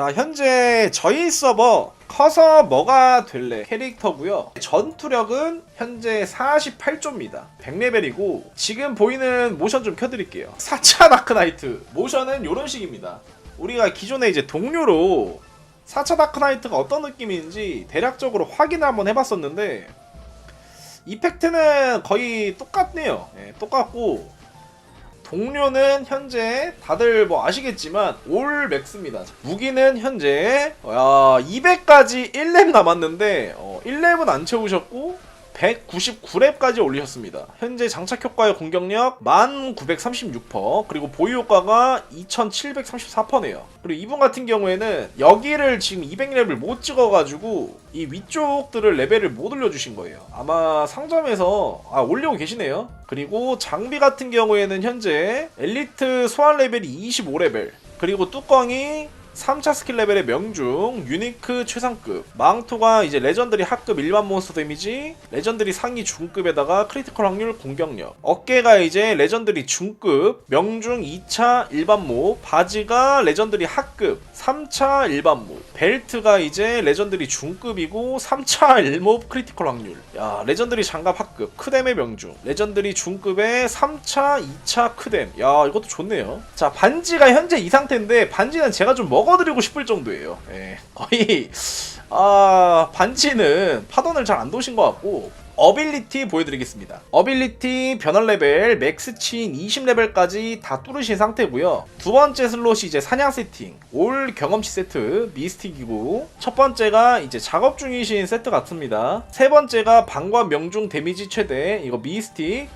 자 현재 저희 서버 커서 뭐가 될래 캐릭터고요. 전투력은 현재 48조입니다. 100레벨이고 지금 보이는 모션 좀 켜드릴게요. 4차 다크나이트 모션은 이런 식입니다. 우리가 기존에 이제 동료로 4차 다크나이트가 어떤 느낌인지 대략적으로 확인을 한번 해봤었는데 이펙트는 거의 똑같네요. 예, 똑같고 동료는 현재 다들 뭐 아시겠지만 올 맥스입니다. 무기는 현재 야 200까지 1렙 남았는데 어, 1렙은 안 채우셨고 199렙까지 올리셨습니다. 현재 장착 효과의 공격력 1936% 그리고 보유 효과가 2734%네요. 그리고 이분 같은 경우에는 여기를 지금 200렙을 못 찍어가지고 이 위쪽들을 레벨을 못 올려주신 거예요. 아마 상점에서 아 올리고 계시네요. 그리고 장비 같은 경우에는 현재 엘리트 소환 레벨이 25레벨 그리고 뚜껑이 3차 스킬 레벨의 명중, 유니크 최상급, 망토가 이제 레전드리 하급 일반 몬스터 데미지, 레전드리 상위 중급에다가 크리티컬 확률 공격력, 어깨가 이제 레전드리 중급, 명중 2차 일반 모, 바지가 레전드리 하급, 3차 일반 모, 벨트가 이제 레전드리 중급이고 3차 일몹 크리티컬 확률, 야 레전드리 장갑 하급, 크뎀의 명중, 레전드리 중급의 3차, 2차 크뎀, 야 이것도 좋네요. 자 반지가 현재 이 상태인데 반지는 제가 좀 먹어 드리고 싶을 정도예요. 예, 거의 아 반지는 파던을 잘 안 도신 것 같고 어빌리티 보여드리겠습니다. 어빌리티 변환 레벨 맥스친 20레벨까지 다 뚫으신 상태고요. 두 번째 슬롯이 이제 사냥 세팅, 올 경험치 세트 미스틱이고 첫 번째가 이제 작업 중이신 세트 같습니다. 세 번째가 방관 명중 데미지 최대 이거 미스틱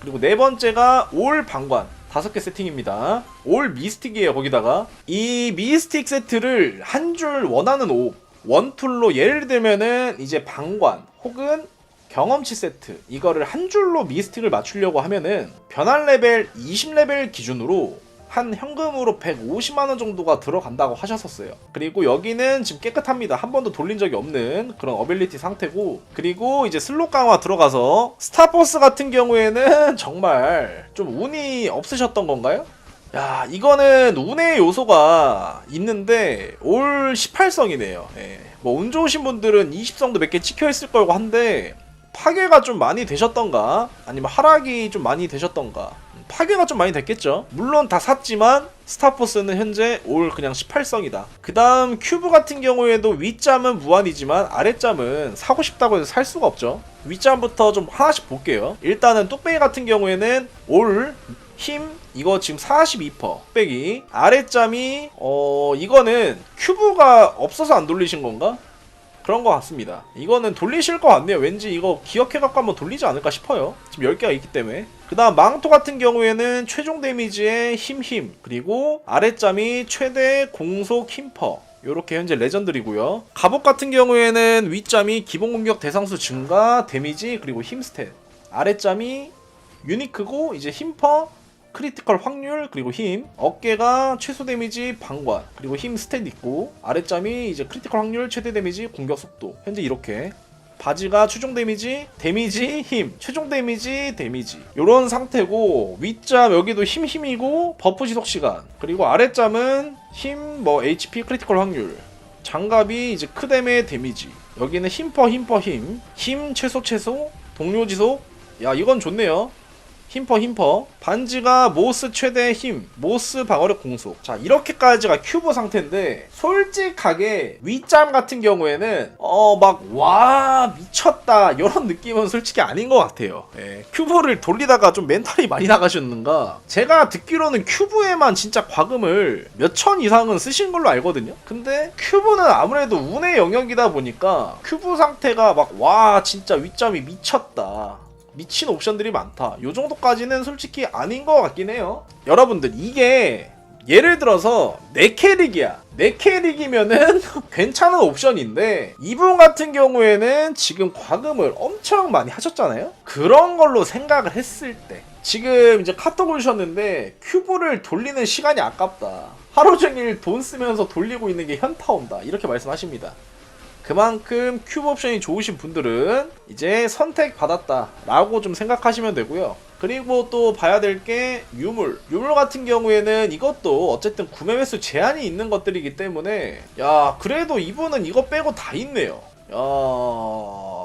그리고 네 번째가 올 방관 다섯 개 세팅입니다. 올 미스틱이에요, 거기다가. 이 미스틱 세트를 한 줄 원하는 옷, 원툴로 예를 들면은 이제 방관 혹은 경험치 세트 이거를 한 줄로 미스틱을 맞추려고 하면은 변환 레벨 20레벨 기준으로 한 현금으로 150만 원 정도가 들어간다고 하셨었어요. 그리고 여기는 지금 깨끗합니다. 한 번도 돌린 적이 없는 그런 어빌리티 상태고, 그리고 이제 슬롯 강화 들어가서 스타포스 같은 경우에는 정말 좀 운이 없으셨던 건가요? 야, 이거는 운의 요소가 있는데 올 18성이네요. 예. 뭐운 좋으신 분들은 20성도 몇 개 찍혀 있을 거고 한데 파괴가 좀 많이 되셨던가 아니면 하락이 좀 많이 되셨던가 파괴가 좀 많이 됐겠죠. 물론 다 샀지만 스타포스는 현재 올 그냥 18성이다. 그 다음 큐브 같은 경우에도 윗잠은 무한이지만 아랫잠은 사고 싶다고 해서 살 수가 없죠. 윗잠부터 좀 하나씩 볼게요. 일단은 뚝배기 같은 경우에는 올 힘 이거 지금 42% 빼기 아랫잠이 어 이거는 큐브가 없어서 안 돌리신 건가? 그런 것 같습니다. 이거는 돌리실 것 같네요. 왠지 이거 기억해갖고 한번 돌리지 않을까 싶어요. 지금 10개가 있기 때문에. 그 다음 망토 같은 경우에는 최종 데미지의 힘힘 그리고 아랫잠이 최대 공속 힘퍼 요렇게 현재 레전드리고요. 갑옷 같은 경우에는 윗잠이 기본 공격 대상수 증가, 데미지 그리고 힘 스탯. 아랫잠이 유니크고 이제 힘퍼 크리티컬 확률 그리고 힘 어깨가 최소 데미지 방관 그리고 힘 스탯 있고 아랫점이 이제 크리티컬 확률 최대 데미지 공격 속도 현재 이렇게 바지가 최종 데미지 데미지 힘. 최종 데미지 데미지. 요런 상태고 윗점 여기도 힘 힘이고 버프 지속 시간. 그리고 아랫점은 힘 뭐 HP 크리티컬 확률. 장갑이 이제 크뎀의 데미지. 여기는 힘퍼 힘퍼 힘. 힘 최소 최소. 동료 지속. 야 이건 좋네요 힘퍼 힘퍼. 반지가 모스 최대 힘 모스 방어력 공속. 자 이렇게까지가 큐브 상태인데 솔직하게 윗잠 같은 경우에는 어 막 와 미쳤다 이런 느낌은 솔직히 아닌 것 같아요. 예, 큐브를 돌리다가 좀 멘탈이 많이 나가셨는가? 제가 듣기로는 큐브에만 진짜 과금을 몇 천 이상은 쓰신 걸로 알거든요. 근데 큐브는 아무래도 운의 영역이다 보니까 큐브 상태가 막 와 진짜 윗잠이 미쳤다 미친 옵션들이 많다. 요 정도까지는 솔직히 아닌 것 같긴 해요. 여러분들 이게 예를 들어서 내 캐릭이야. 내 캐릭이면은 괜찮은 옵션인데 이분 같은 경우에는 지금 과금을 엄청 많이 하셨잖아요. 그런 걸로 생각을 했을 때 지금 이제 카톡을 주셨는데 큐브를 돌리는 시간이 아깝다. 하루 종일 돈 쓰면서 돌리고 있는 게 현타 온다. 이렇게 말씀하십니다. 그만큼 큐브 옵션이 좋으신 분들은 이제 선택 받았다 라고 좀 생각하시면 되고요 그리고 또 봐야 될 게 유물. 유물 같은 경우에는 이것도 어쨌든 구매 횟수 제한이 있는 것들이기 때문에 야 그래도 이분은 이거 빼고 다 있네요. 야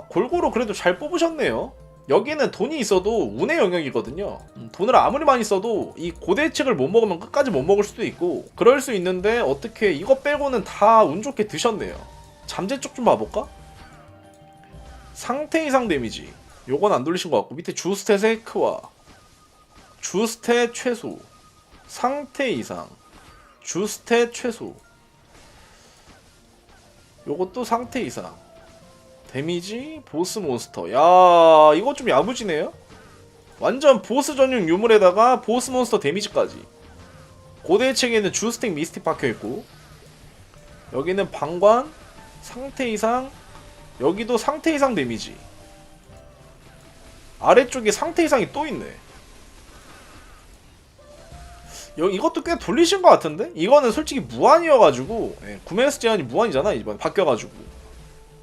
골고루 그래도 잘 뽑으셨네요. 여기는 돈이 있어도 운의 영역이거든요. 음, 돈을 아무리 많이 써도 이 고대책을 못 먹으면 끝까지 못 먹을 수도 있고 그럴 수 있는데 어떻게 이거 빼고는 다 운 좋게 드셨네요. 잠재 쪽 좀 봐볼까? 상태 이상 데미지. 요건 안 돌리신 것 같고 밑에 주스탯의 크와 주스탯 최소. 상태 이상. 주스탯 최소. 요것도 상태 이상. 데미지 보스 몬스터. 야 이거 좀 야무지네요? 완전 보스 전용 유물에다가 보스 몬스터 데미지까지. 고대 책에는 주스틱 미스틱 박혀있고 여기는 방관 상태 이상 여기도 상태 이상 데미지. 아래쪽에 상태 이상이 또 있네. 여 이것도 꽤 돌리신 것 같은데? 이거는 솔직히 무한이어가지고 예, 구매 횟수 제한이 무한이잖아 이번에 바뀌어가지고.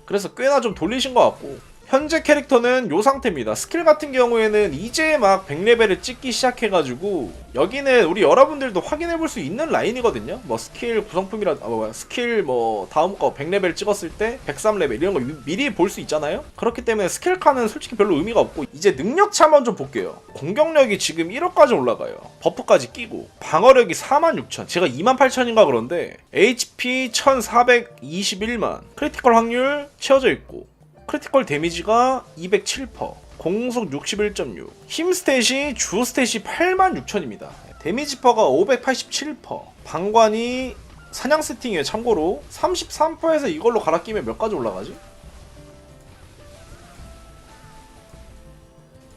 그래서 꽤나 좀 돌리신 것 같고 현재 캐릭터는 요 상태입니다. 스킬 같은 경우에는 이제 막 100레벨을 찍기 시작해가지고 여기는 우리 여러분들도 확인해볼 수 있는 라인이거든요. 뭐 스킬 구성품이라 아, 뭐, 스킬 뭐 다음 거 100레벨 찍었을 때 103레벨 이런 거 미- 미리 볼 수 있잖아요. 그렇기 때문에 스킬 칸은 솔직히 별로 의미가 없고 이제 한번 좀 볼게요. 공격력이 지금 1억까지 올라가요. 버프까지 끼고 방어력이 46,000 제가 28,000인가 그런데 HP 1421만. 크리티컬 확률 채워져 있고 크리티컬 데미지가 207%, 공속 61.6, 힘 스탯이 주 스탯이 86,000입니다. 데미지 퍼가 587%, 방관이 사냥 세팅이에요. 참고로 33%에서 이걸로 갈아 끼면 몇 가지 올라가지?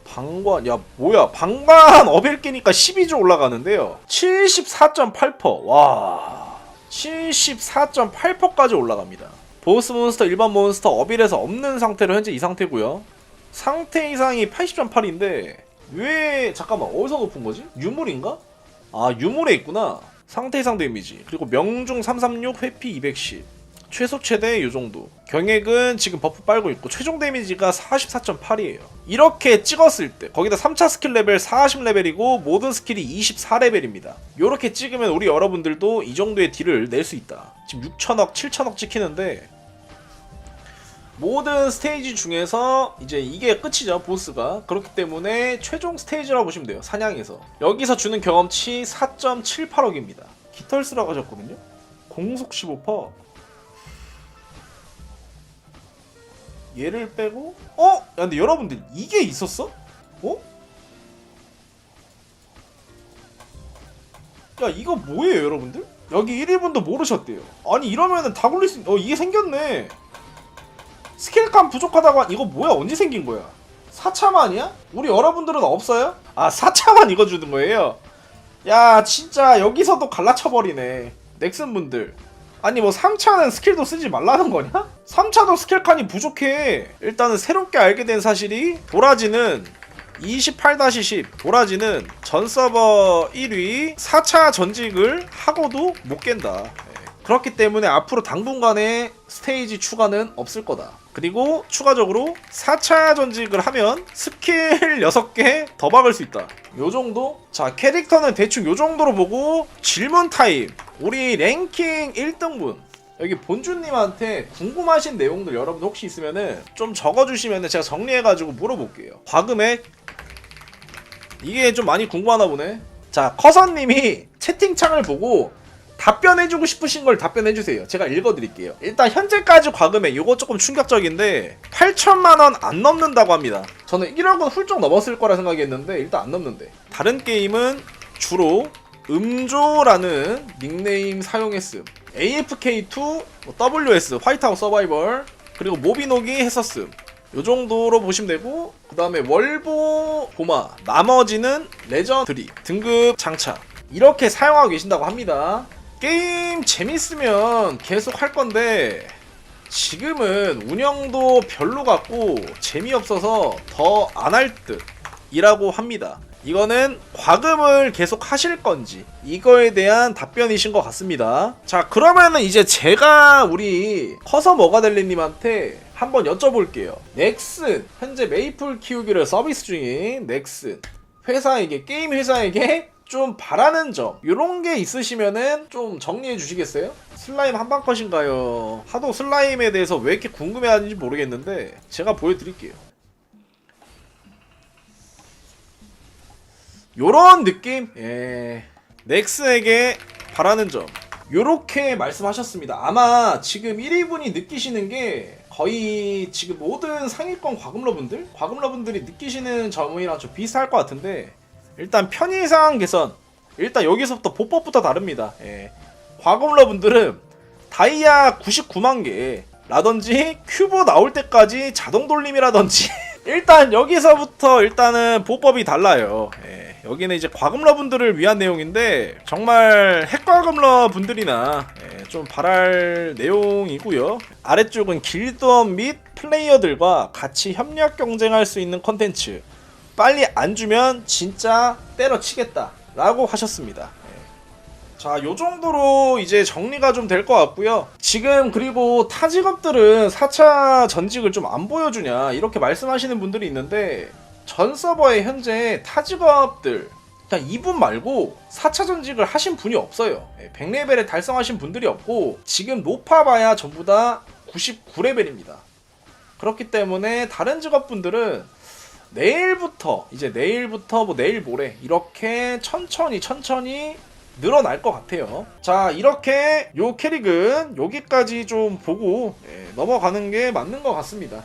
방관 야 뭐야 방관 어빌 끼니까 12조 올라가는데요 74.8%와 74.8%까지 올라갑니다 보스 몬스터 일반 몬스터 어빌에서 없는 상태로 현재 이 상태고요. 상태 이상이 80.8인데 왜 잠깐만 어디서 높은 거지? 유물인가? 아 유물에 있구나. 상태 이상 데미지. 그리고 명중 336 회피 210 최소 최대 요 정도. 경액은 지금 버프 빨고 있고 최종 데미지가 44.8이에요. 이렇게 찍었을 때 거기다 3차 스킬 레벨 40레벨이고 모든 스킬이 24레벨입니다. 요렇게 찍으면 우리 여러분들도 이 정도의 딜을 낼 수 있다. 지금 6천억 7천억 찍히는데 모든 스테이지 중에서 이제 이게 끝이죠 보스가 그렇기 때문에 최종 스테이지라고 보시면 돼요 사냥에서 여기서 주는 경험치 4.78억입니다 깃털스라고 하셨거든요 공속 15% 얘를 빼고 어? 야 근데 여러분들 이게 있었어? 어? 야 이거 뭐예요 여러분들? 여기 1인분도 모르셨대요 아니 이러면은 다 굴릴 수 있... 어 이게 생겼네 스킬감 부족하다고 한 이거 뭐야 언제 생긴 거야 4차만이야? 우리 여러분들은 없어요? 아 4차만 이거 주는 거예요? 야 진짜 여기서도 갈라쳐버리네 넥슨 분들 아니 뭐 3차는 스킬도 쓰지 말라는 거냐? 3차도 스킬칸이 부족해 일단은 새롭게 알게 된 사실이 도라지는 28-10 도라지는 전 서버 1위 4차 전직을 하고도 못 깬다 예. 그렇기 때문에 앞으로 당분간의 스테이지 추가는 없을 거다 그리고 추가적으로 4차 전직을 하면 스킬 6개 더 박을 수 있다. 요 정도? 자 캐릭터는 대충 요 정도로 보고 질문 타임. 우리 랭킹 1등분. 여기 본주님한테 궁금하신 내용들 여러분 혹시 있으면은 좀 적어주시면은 제가 정리해가지고 물어볼게요. 과금액 이게 좀 많이 궁금하나 보네. 자 커선님이 채팅창을 보고 답변해주고 싶으신 걸 답변해주세요. 제가 읽어드릴게요. 일단 현재까지 과금액 이거 조금 충격적인데 8천만 원 안 넘는다고 합니다. 저는 1억은 훌쩍 넘었을 거라 생각했는데 일단 안 넘는데. 다른 게임은 주로 음조라는 닉네임 사용했음. AFK2, WS 화이트하우스 서바이벌 그리고 모비노기 했었음. 요 정도로 보시면 되고 그 다음에 월보 보마 나머지는 레전드리 등급 장착 이렇게 사용하고 계신다고 합니다. 게임 재밌으면 계속 할 건데 지금은 운영도 별로 같고 재미없어서 더 안 할 듯이라고 합니다. 이거는 과금을 계속 하실 건지 이거에 대한 답변이신 것 같습니다. 자 그러면은 이제 제가 우리 커서 뭐가 될리님한테 한번 여쭤볼게요. 넥슨 현재 메이플 키우기를 서비스 중인 넥슨 회사에게 게임 회사에게 좀 바라는 점 이런 게 있으시면은 좀 정리해 주시겠어요? 슬라임 한방 컷인가요? 하도 슬라임에 대해서 왜 이렇게 궁금해하는지 모르겠는데 제가 보여드릴게요. 요런 느낌? 예. 넥스에게 바라는 점. 요렇게 말씀하셨습니다. 아마 지금 1위분이 느끼시는 게 거의 지금 모든 상위권 과금러분들? 과금러분들이 느끼시는 점이랑 좀 비슷할 것 같은데 일단 편의상 개선. 일단 여기서부터 보법부터 다릅니다. 예. 과금러분들은 다이아 99만 개 라든지 큐브 나올 때까지 자동 돌림이라든지 일단 여기서부터 일단은 보법이 달라요. 예, 여기는 이제 과금러 분들을 위한 내용인데 정말 핵과금러 분들이나 예, 좀 바랄 내용이고요. 아래쪽은 길드원 및 플레이어들과 같이 협력 경쟁할 수 있는 컨텐츠. 빨리 안 주면 진짜 때려치겠다 라고 하셨습니다. 자, 요 정도로 이제 정리가 좀 될 것 같고요. 지금 그리고 타 직업들은 4차 전직을 좀 안 보여주냐 이렇게 말씀하시는 분들이 있는데 전 서버에 현재 타 직업들 일단 이분 말고 4차 전직을 하신 분이 없어요. 100레벨에 달성하신 분들이 없고 지금 높아봐야 전부 다 99레벨입니다. 그렇기 때문에 다른 직업분들은 내일부터 이제 내일부터 뭐 내일 모레 이렇게 천천히 천천히 늘어날 것 같아요. 자 이렇게 요 캐릭은 여기까지 좀 보고 예, 넘어가는 게 맞는 것 같습니다.